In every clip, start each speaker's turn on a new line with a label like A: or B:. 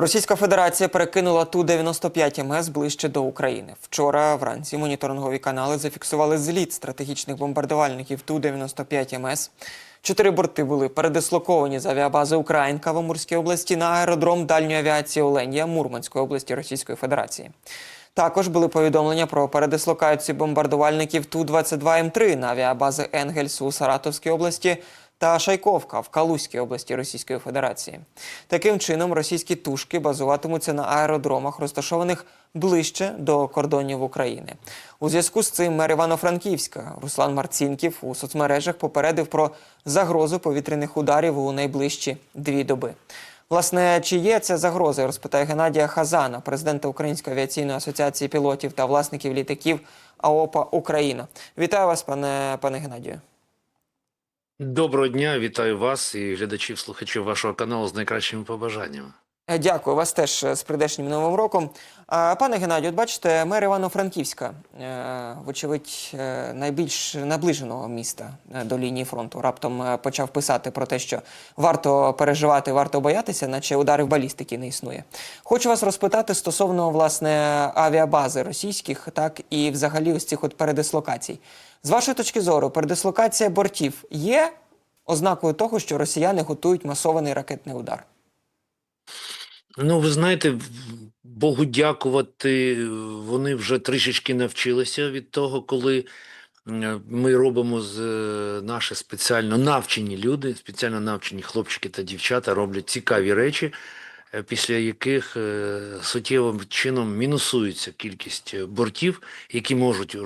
A: Російська Федерація перекинула Ту-95 МС ближче до України. Вчора вранці моніторингові канали зафіксували зліт стратегічних бомбардувальників Ту-95 МС. Чотири борти були передислоковані з авіабази Українка в Амурській області на аеродром дальньої авіації Оленія Мурманської області Російської Федерації. Також були повідомлення про передислокацію бомбардувальників Ту-22М3 на авіабази Енгельс у Саратовській області та Шайковка в Калузькій області Російської Федерації. Таким чином, російські тушки базуватимуться на аеродромах, розташованих ближче до кордонів України. У зв'язку з цим мер Івано-Франківська Руслан Марцінків у соцмережах попередив про загрозу повітряних ударів у найближчі дві доби. Власне, чи є ця загроза, розпитає Геннадія Хазана, президента Української авіаційної асоціації пілотів та власників літаків АОПА Україна. Вітаю вас, пане, пане Геннадію.
B: Доброго дня, вітаю вас і глядачів, слухачів вашого каналу з найкращими побажаннями.
A: Е, Дякую вас теж е, з прийдешнім новим роком. Пане Геннадію, от бачите, мер Івано-Франківська, е, вочевидь, найбільш наближеного міста до лінії фронту, раптом почав писати про те, що варто переживати, варто боятися, наче ударів балістики не існує. Хочу вас розпитати стосовно власне авіабази російських, так і взагалі ось цих от передислокацій. З вашої точки зору, передислокація бортів є ознакою того, що росіяни готують масований ракетний удар.
B: Ну, ви знаєте, Богу дякувати, вони вже трішечки навчилися від того, коли ми робимо з е, наші спеціально навчені люди, спеціально навчені хлопчики та дівчата роблять цікаві речі, е, після яких е, суттєвим чином мінусується кількість бортів, які можуть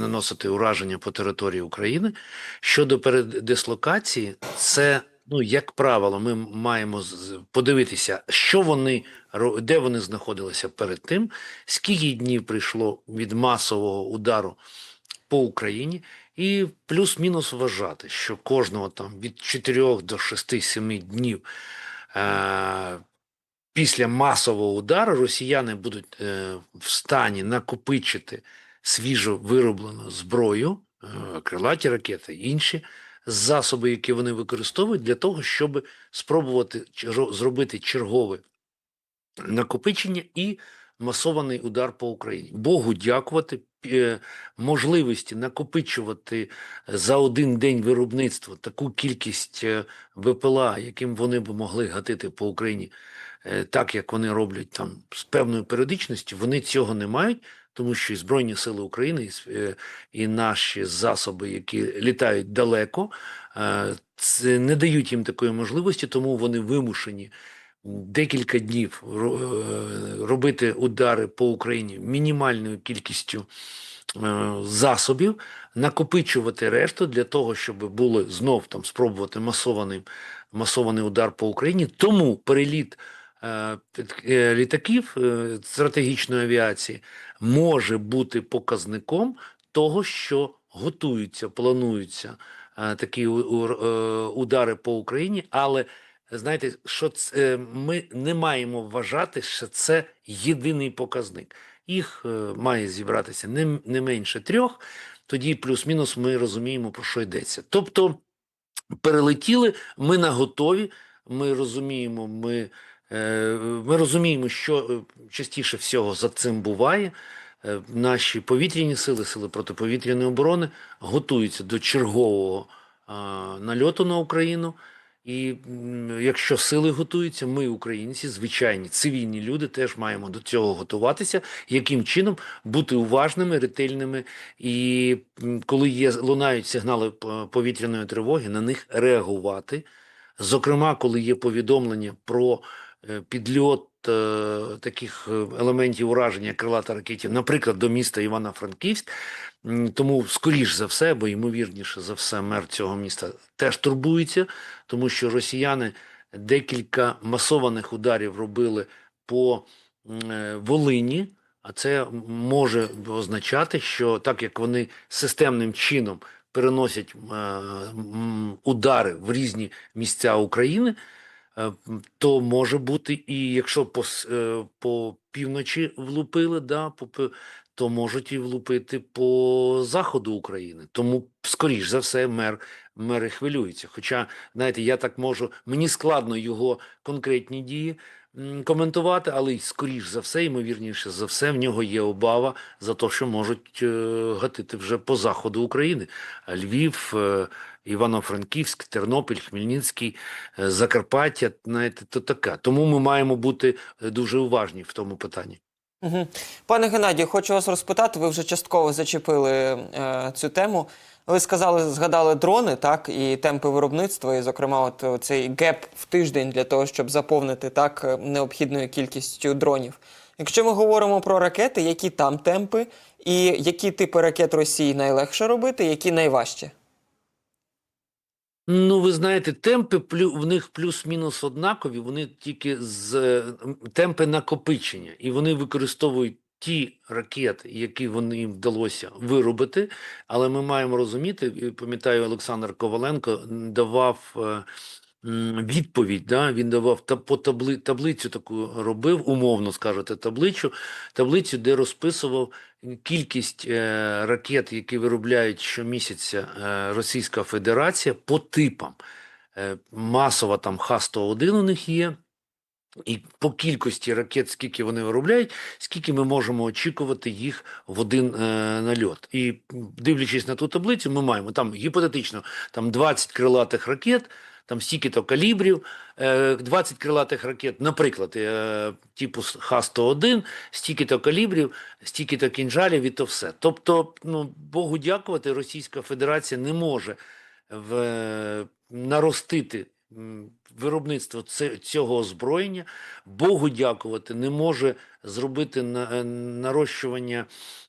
B: наносити ураження по території України. Щодо передислокації, це ну як правило, ми маємо подивитися, що вони де вони знаходилися перед тим, скільки днів прийшло від масового удару по Україні, і плюс-мінус вважати, що кожного там від 4 до 6-7 днів е- після масового удару росіяни будуть е- в стані накопичити свіжо вироблену зброю, е- крилаті ракети, інші засоби, які вони використовують для того, щоб спробувати зробити чергове накопичення і масований удар по Україні. Богу дякувати, е, можливості накопичувати за один день виробництва таку кількість е, ВПЛА, яким вони б могли гатити по Україні, е, так як вони роблять там з певною періодичністю, вони цього не мають. Тому що і Збройні Сили України і, е, наші засоби, які літають далеко, е, це не дають їм такої можливості, тому вони вимушені декілька днів е, робити удари по Україні мінімальною кількістю е, засобів, накопичувати решту для того, щоб було знов там спробувати масований, масований удар по Україні. Тому переліт е, е, літаків е, стратегічної авіації може бути показником того, що готуються, плануються е, такі е, удари по Україні, але знаєте, що це, е, ми не маємо вважати, що це єдиний показник. Їх е, має зібратися не, не менше трьох, тоді плюс-мінус ми розуміємо, про що йдеться. Тобто перелетіли, ми на готові, ми розуміємо, ми, е, ми розуміємо, що е, частіше всього за цим буває. Е, Наші повітряні сили, сили протиповітряної оборони готуються до чергового нальоту на Україну. І якщо сили готуються, ми, українці, звичайні цивільні люди, теж маємо до цього готуватися. Яким чином бути уважними, ретельними, і коли є лунають сигнали повітряної тривоги, на них реагувати. Зокрема, коли є повідомлення про е, підльот е, таких е, елементів ураження крилата ракетів, наприклад, до міста Івано-Франківськ. Тому, скоріш за все, бо ймовірніше за все, мер цього міста теж турбується, тому що росіяни декілька масованих ударів робили по е, Волині. А це може означати, що так як вони системним чином переносять е, удари в різні місця України, е, то може бути і якщо по, е, по півночі влупили, да, по, то можуть і влупити по заходу України. Тому, скоріш за все, мер, мери хвилюються. Хоча, знаєте, я так можу, мені складно його конкретні дії коментувати, але скоріш за все, ймовірніше за все, в нього є обава за те, що можуть е, гатити вже по заходу України. Львів, е, Івано-Франківськ, Тернопіль, Хмельницький, е, Закарпаття, знаєте, то таке. Тому ми маємо бути е, дуже уважні в тому питанні.
A: Пане Геннадію, хочу вас розпитати. Ви вже частково зачепили е, цю тему. Ви сказали, згадали дрони, так, і темпи виробництва, і, зокрема, от цей геп в тиждень для того, щоб заповнити так е, необхідною кількістю дронів. Якщо ми говоримо про ракети, які там темпи, і які типи ракет Росії найлегше робити, які найважче?
B: Ну, ви знаєте, темпи в них плюс-мінус однакові, вони тільки з темпи накопичення, і вони використовують ті ракети, які вони їм вдалося виробити. Але ми маємо розуміти, пам'ятаю, Олександр Коваленко давав е, відповідь. Да? Він давав та по табли, таблицю таку робив, умовно скажете, таблицю, таблицю, де розписував кількість е, ракет, які виробляють щомісяця е, Російська Федерація по типам. Е, масова там Х-101 у них є. І по кількості ракет, скільки вони виробляють, скільки ми можемо очікувати їх в один е, нальот. І дивлячись на ту таблицю, ми маємо там гіпотетично там 20 крилатих ракет, там стільки-то калібрів, е, 20 крилатих ракет, наприклад, е, типу с- Х-101, стільки-то калібрів, стільки-то кінжалів і то все. Тобто, ну, Богу дякувати, Російська Федерація не може в, е, наростити виробництво цього озброєння. Богу дякувати, не може зробити е, нарощування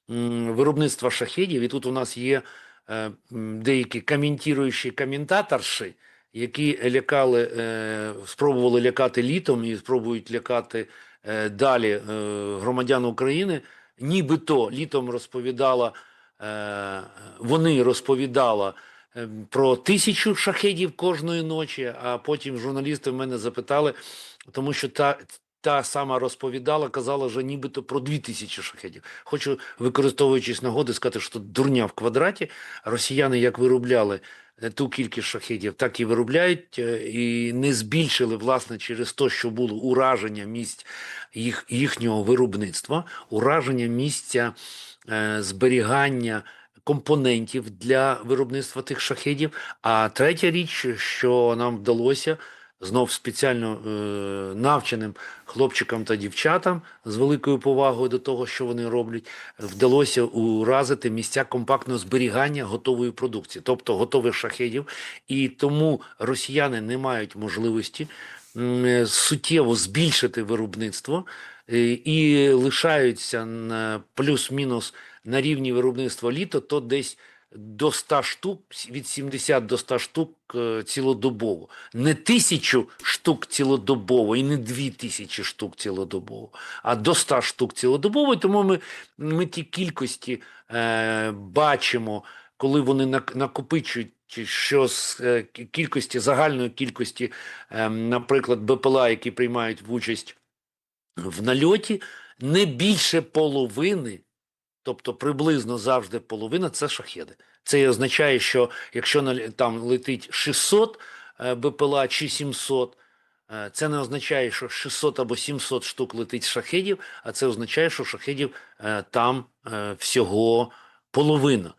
B: виробництва шахедів. І тут у нас є е, деякі коментуючі коментаторші, які лякали, е, спробували лякати літом і спробують лякати е, далі е, громадян України. Нібито літом розповідала, вони розповідала про тисячу шахедів кожної ночі, а потім журналісти в мене запитали, тому що та. Та сама розповідала, казала, що нібито про дві тисячі шахедів. Хочу, використовуючись нагоди, сказати, що дурня в квадраті. Росіяни як виробляли ту кількість шахідів, так і виробляють, е, і не збільшили, власне, через те, що було ураження місць їх, їхнього виробництва, ураження місця е, зберігання компонентів для виробництва тих шахедів. А третя річ, що нам вдалося знов спеціально е, навченим хлопчикам та дівчатам з великою повагою до того, що вони роблять, вдалося уразити місця компактного зберігання готової продукції, тобто готових шахедів. І тому росіяни не мають можливості е, суттєво збільшити виробництво е, і лишаються на плюс-мінус на рівні виробництва літо, то десь до 100 штук, від 70 до 100 штук е, цілодобово. Не тисячу штук цілодобово і не дві тисячі штук цілодобово, а до 100 штук цілодобово. І тому ми, ми ті кількості е, бачимо, коли вони нак- накопичують що з е, кількості, загальної кількості, е, наприклад, БПЛА, які приймають участь в нальоті, не більше половини, тобто приблизно завжди половина це шахеди. Це означає, що якщо там летить 600 е, БПЛА чи 700, е, це не означає, що 600 або 700 штук летить шахедів, а це означає, що шахедів е, там всього половина.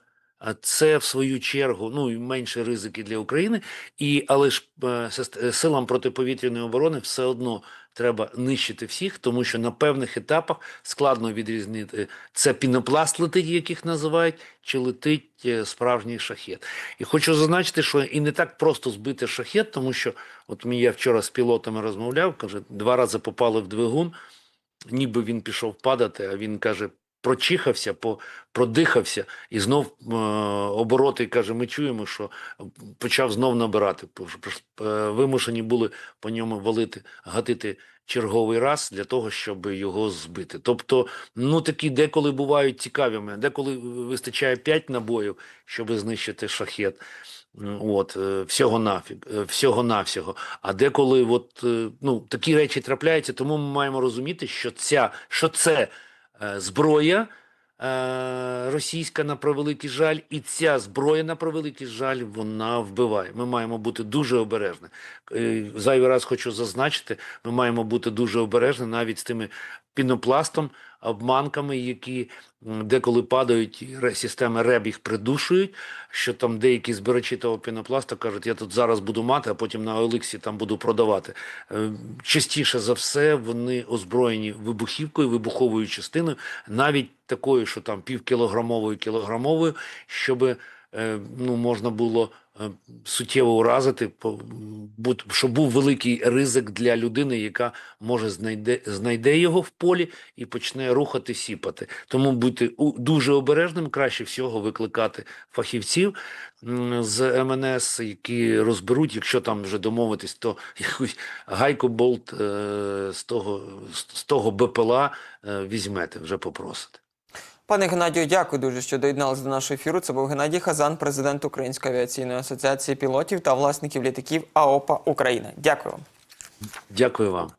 B: Це в свою чергу ну і менше ризики для України, і але ж е, е, силам протиповітряної оборони все одно треба нищити всіх, тому що на певних етапах складно відрізнити це пінопласт летить, яких називають, чи летить е, справжній шахет. І хочу зазначити, що і не так просто збити шахет, тому що от мені я вчора з пілотами розмовляв, каже, два рази попали в двигун, ніби він пішов падати, а він каже. Прочихався, продихався, і знов е, обороти каже: ми чуємо, що почав знов набирати. Е, Вимушені були по ньому валити, гатити черговий раз для того, щоб його збити. Тобто, ну такі деколи бувають цікаві моменти, деколи вистачає 5 набоїв, щоб знищити шахет. От, е, всього нафіг, всього навсього. А деколи, от, ну, такі речі трапляються, тому ми маємо розуміти, що ця, що це зброя е, російська на превеликий жаль, і ця зброя на превеликий жаль, вона вбиває. Ми маємо бути дуже обережні. Е, Зайвий раз хочу зазначити, ми маємо бути дуже обережні навіть з тими пінопластом, обманками, які деколи падають, системи РЕБ їх придушують, що там деякі збирачі того пінопласту кажуть, я тут зараз буду мати, а потім на Олексі там буду продавати. Е, Частіше за все вони озброєні вибухівкою, вибуховою частиною, навіть такою, що там півкілограмовою, кілограмовою, щоб ну, можна було е, суттєво уразити, щоб був великий ризик для людини, яка може знайде, знайде його в полі і почне рухати, сіпати. Тому бути дуже обережним, краще всього викликати фахівців з МНС, які розберуть, якщо там вже домовитись, то якусь гайкоболт е, з того, з того БПЛА е, візьмете, вже попросите.
A: Пане Геннадію, дякую дуже, що доєдналися до нашого ефіру. Це був Геннадій Хазан, президент Української авіаційної асоціації пілотів та власників літаків АОПА Україна. Дякую вам.
B: Дякую вам.